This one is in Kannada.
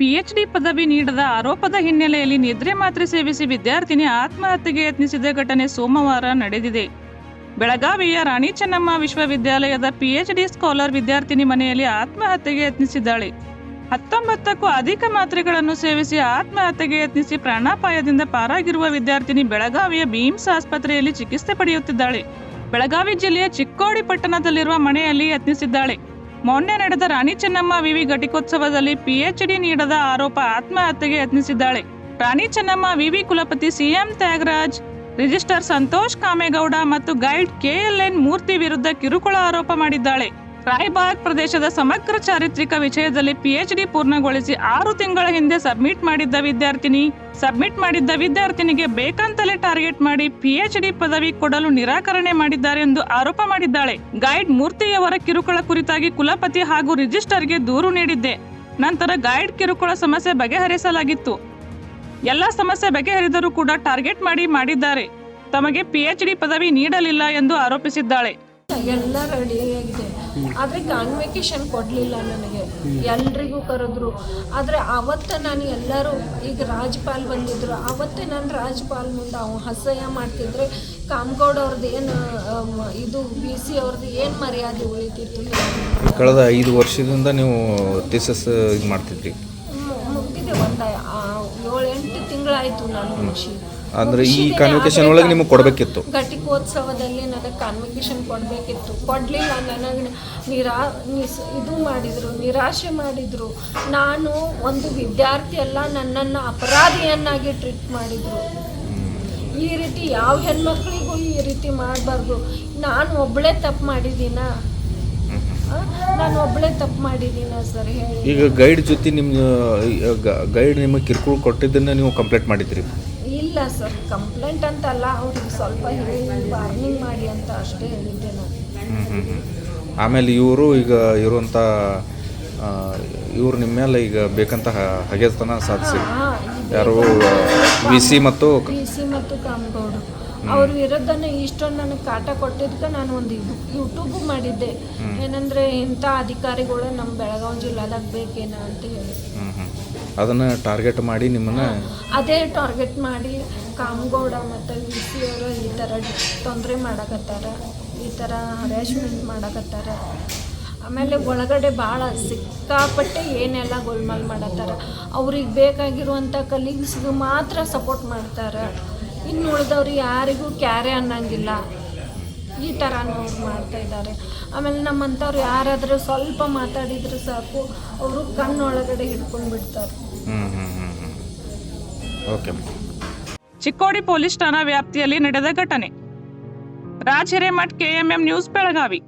ಪಿಎಚ್ಡಿ ಪದವಿ ನೀಡದ ಆರೋಪದ ಹಿನ್ನೆಲೆಯಲ್ಲಿ ನಿದ್ರೆ ಮಾತ್ರೆ ಸೇವಿಸಿ ವಿದ್ಯಾರ್ಥಿನಿ ಆತ್ಮಹತ್ಯೆಗೆ ಯತ್ನಿಸಿದ ಘಟನೆ ಸೋಮವಾರ ನಡೆದಿದೆ. ಬೆಳಗಾವಿಯ ರಾಣಿ ಚೆನ್ನಮ್ಮ ವಿಶ್ವವಿದ್ಯಾಲಯದ ಪಿಎಚ್ಡಿ ಸ್ಕಾಲರ್ ವಿದ್ಯಾರ್ಥಿನಿ ಮನೆಯಲ್ಲಿ ಆತ್ಮಹತ್ಯೆಗೆ ಯತ್ನಿಸಿದ್ದಾಳೆ. ಹತ್ತೊಂಬತ್ತಕ್ಕೂ ಅಧಿಕ ಮಾತ್ರೆಗಳನ್ನು ಸೇವಿಸಿ ಆತ್ಮಹತ್ಯೆಗೆ ಯತ್ನಿಸಿ ಪ್ರಾಣಾಪಾಯದಿಂದ ಪಾರಾಗಿರುವ ವಿದ್ಯಾರ್ಥಿನಿ ಬೆಳಗಾವಿಯ ಬೀಮ್ಸ್ ಆಸ್ಪತ್ರೆಯಲ್ಲಿ ಚಿಕಿತ್ಸೆ ಪಡೆಯುತ್ತಿದ್ದಾಳೆ. ಬೆಳಗಾವಿ ಜಿಲ್ಲೆಯ ಚಿಕ್ಕೋಡಿ ಪಟ್ಟಣದಲ್ಲಿರುವ ಮನೆಯಲ್ಲಿ ಯತ್ನಿಸಿದ್ದಾಳೆ. ಮೊನ್ನೆ ನಡೆದ ರಾಣಿ ಚೆನ್ನಮ್ಮ ವಿವಿ ಘಟಿಕೋತ್ಸವದಲ್ಲಿ ಪಿಎಚ್ಡಿ ನೀಡದ ಆರೋಪ ಆತ್ಮಹತ್ಯೆಗೆ ಯತ್ನಿಸಿದ್ದಾಳೆ. ರಾಣಿ ಚೆನ್ನಮ್ಮ ವಿವಿ ಕುಲಪತಿ C M Thyagaraj register Santosh Kamegowda ಮತ್ತು ಗೈಡ್ ಕೆಎಲ್ಎನ್ ಮೂರ್ತಿ ವಿರುದ್ಧ ಕಿರುಕುಳ ಆರೋಪ ಮಾಡಿದ್ದಾಳೆ. ರಾಯ್ಬಾಗ್ ಪ್ರದೇಶದ ಸಮಗ್ರ ಚಾರಿತ್ರಿಕ ವಿಷಯದಲ್ಲಿ ಪಿಎಚ್ಡಿ ಪೂರ್ಣಗೊಳಿಸಿ ಆರು ತಿಂಗಳ ಹಿಂದೆ ಸಬ್ಮಿಟ್ ಮಾಡಿದ್ದ ವಿದ್ಯಾರ್ಥಿನಿ. ಸಬ್ಮಿಟ್ ಮಾಡಿದ್ದ ವಿದ್ಯಾರ್ಥಿನಿಗೆ ಬೇಕಂತಲೇ ಟಾರ್ಗೆಟ್ ಮಾಡಿ ಪಿಎಚ್ಡಿ ಪದವಿ ಕೊಡಲು ನಿರಾಕರಣೆ ಮಾಡಿದ್ದಾರೆ ಎಂದು ಆರೋಪ ಮಾಡಿದ್ದಾಳೆ. ಗೈಡ್ ಮೂರ್ತಿಯವರ ಕಿರುಕುಳ ಕುರಿತಾಗಿ ಕುಲಪತಿ ಹಾಗೂ ರಿಜಿಸ್ಟರ್ಗೆ ದೂರು ನೀಡಿದ್ದೆ. ನಂತರ ಗೈಡ್ ಕಿರುಕುಳ ಸಮಸ್ಯೆ ಬಗೆಹರಿಸಲಾಗಿತ್ತು. ಎಲ್ಲ ಸಮಸ್ಯೆ ಬಗೆಹರಿದರೂ ಕೂಡ ಟಾರ್ಗೆಟ್ ಮಾಡಿ ಮಾಡಿದ್ದಾರೆ. ತಮಗೆ ಪಿಎಚ್ಡಿ ಪದವಿ ನೀಡಲಿಲ್ಲ ಎಂದು ಆರೋಪಿಸಿದ್ದಾಳೆ. ಎಲ್ಲ ರೆಡಿಯಾಗಿದೆ ಆದರೆ ಕಾನ್ವೆಕೇಶನ್ ಕೊಡಲಿಲ್ಲ ನನಗೆ. ಎಲ್ರಿಗೂ ಕರೆದ್ರು. ಆದರೆ ಅವತ್ತು ನಾನು ಎಲ್ಲರೂ ಈಗ ರಾಜ್ಪಾಲ್ ಬಂದಿದ್ರು. ಅವತ್ತೇ ನಾನು ರಾಜ್ಪಾಲ್ ಮುಂದೆ ಅವ್ನು ಅಸಹ್ಯ ಮಾಡ್ತಿದ್ರೆ ಕಾಮಗೌಡ ಅವ್ರದ್ದು ಏನು ಇದು ಬಿ ಸಿ ಅವ್ರದ್ದು ಏನು ಮರ್ಯಾದೆ ಉಳಿತಿತ್ತು? ಕಳೆದ ಐದು ವರ್ಷದಿಂದ ನೀವು ಥೀಸಸ್ ಇದು ಮಾಡ್ತಿದ್ರಿ. ಮುಗಿದೆ ಮುಗ್ದಿದೆ ಒಂದು ಏಳು ಎಂಟು ತಿಂಗಳಾಯಿತು ನಾನು ಮುಗಿಸಿ. ಅಂದ್ರೆ ಈ ಕಾನ್ವಿಕೇಶನ್ ಒಳಗೆ ನಿಮಗೆ ಕೊಡಬೇಕಿತ್ತು. ಘಟಿಕೋತ್ಸವದಲ್ಲಿ ನನಗೆ ಕಾನ್ವಿಕೇಶನ್ ಕೊಡಬೇಕಿತ್ತು. ಕೊಡಲಿಲ್ಲ ನನಗೆ ನಿರಾ ಇದು ಮಾಡಿದರು ನಿರಾಶೆ ಮಾಡಿದರು. ನಾನು ಒಂದು ವಿದ್ಯಾರ್ಥಿ ಅಲ್ಲ ನನ್ನನ್ನು ಅಪರಾಧಿಯನ್ನಾಗಿ ಟ್ರೀಟ್ ಮಾಡಿದರು. ಈ ರೀತಿ ಯಾವ ಹೆಣ್ಮಕ್ಳಿಗೂ ಈ ರೀತಿ ಮಾಡಬಾರ್ದು. ನಾನು ಒಬ್ಬಳೇ ತಪ್ಪು ಮಾಡಿದ್ದೀನಾ? ನಾನು ಒಬ್ಬಳೇ ತಪ್ಪು ಮಾಡಿದ್ದೀನಾ ಸರ್ ಹೇಳಿ. ಈಗ ಗೈಡ್ ಜೊತೆ ನಿಮ್ಮ ಗೈಡ್ ನಿಮಗೆ ಕಿರುಕುಳ ಕೊಟ್ಟಿದ್ದನ್ನ ನೀವು ಕಂಪ್ಲೇಂಟ್ ಮಾಡಿದ್ರಿ ಇಲ್ಲ ಸರ್ ಕಂಪ್ಲೇಂಟ್ ಅಂತಲ್ಲ ಅವ್ರಿಗೆ ಸ್ವಲ್ಪ ಹೇಳಿ ವಾರ್ನಿಂಗ್ ಮಾಡಿ ಅಂತ ಅಷ್ಟೇ ಹೇಳಿದ್ದೆ ನಾನು. ಆಮೇಲೆ ಇವರು ಈಗ ಇರುವಂಥ ಇವ್ರು ನಿಮ್ಮ ಮೇಲೆ ಈಗ ಬೇಕಂತ ಹಗೆತನ ಸಾಧಿಸಿ. ಯಾರು ವಿ ಸಿ ಮತ್ತು ವಿ ಸಿ ಮತ್ತು ಕಾಮಗೌಡರು. ಅವ್ರ ವಿರುದ್ಧನೇ ಇಷ್ಟೊಂದು ನನಗೆ ಕಾಟ ಕೊಟ್ಟಿದ್ದಕ್ಕೆ ನಾನು ಒಂದು ಯೂಟ್ಯೂಬ್ ಮಾಡಿದ್ದೆ. ಏನಂದ್ರೆ ಇಂಥ ಅಧಿಕಾರಿಗಳು ನಮ್ಮ ಬೆಳಗಾವಿ ಜಿಲ್ಲಾದಾಗ ಬೇಕೇನ ಅಂತ ಹೇಳಿ. ಅದನ್ನ ಟಾರ್ಗೆಟ್ ಮಾಡಿ ನಿಮ್ಮನ್ನ ಅದೇ ಟಾರ್ಗೆಟ್ ಮಾಡಿ ಕಾಮಗೌಡ ಮತ್ತು ವಿ ಸಿ ಅವರು ಈ ಥರ ತೊಂದರೆ ಮಾಡಕತ್ತಾರ. ಈ ಥರ ಹರಾಸ್ಮೆಂಟ್ ಮಾಡಕತ್ತಾರ. ಆಮೇಲೆ ಒಳಗಡೆ ಭಾಳ ಸಿಕ್ಕಾಪಟ್ಟೆ ಏನೆಲ್ಲ ಗೋಲ್ಮಾಲ್ ಮಾಡತ್ತಾರ. ಅವ್ರಿಗೆ ಬೇಕಾಗಿರುವಂಥ ಕಲೀಗ್ಸ್ಗೆ ಮಾತ್ರ ಸಪೋರ್ಟ್ ಮಾಡ್ತಾರೆ. ಇನ್ನು ಉಳಿದವ್ರು ಯಾರಿಗೂ ಕ್ಯಾರೆ ಅನ್ನಂಗಿಲ್ಲ. ಈ ಥರ ಅವ್ರು ಮಾಡ್ತಾ ಇದ್ದಾರೆ. ಆಮೇಲೆ ನಮ್ಮಂಥವ್ರು ಯಾರಾದರೂ ಸ್ವಲ್ಪ ಮಾತಾಡಿದ್ರೆ ಸಾಕು ಅವರು ಕಣ್ಣೊಳಗಡೆ ಹಿಡ್ಕೊಂಡು ಬಿಡ್ತಾರೆ. ಓಕೆ ಚಿಕ್ಕೋಡಿ ಪೊಲೀಸ್ ಠಾಣಾ ವ್ಯಾಪ್ತಿಯಲ್ಲಿ ನಡೆದ ಘಟನೆ. Raj Hiremath K M M news Belagavi.